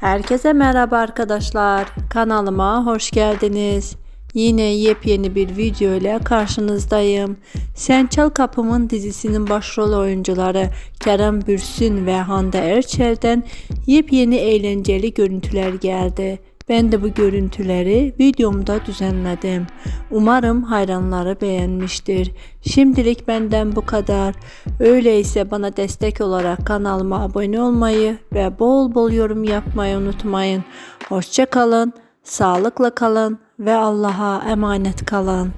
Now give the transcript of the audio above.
Herkese merhaba arkadaşlar. Kanalıma hoş geldiniz. Yine yepyeni bir video ile karşınızdayım. Sen Çal Kapımın dizisinin başrol oyuncuları Kerem Bürsin ve Hande Erçel'den yepyeni eğlenceli görüntüler geldi. Ben de bu görüntüleri videomda düzenledim. Umarım hayranları beğenmiştir. Şimdilik benden bu kadar. Öyleyse bana destek olarak kanalıma abone olmayı ve bol bol yorum yapmayı unutmayın. Hoşça kalın, sağlıkla kalın ve Allah'a emanet kalın.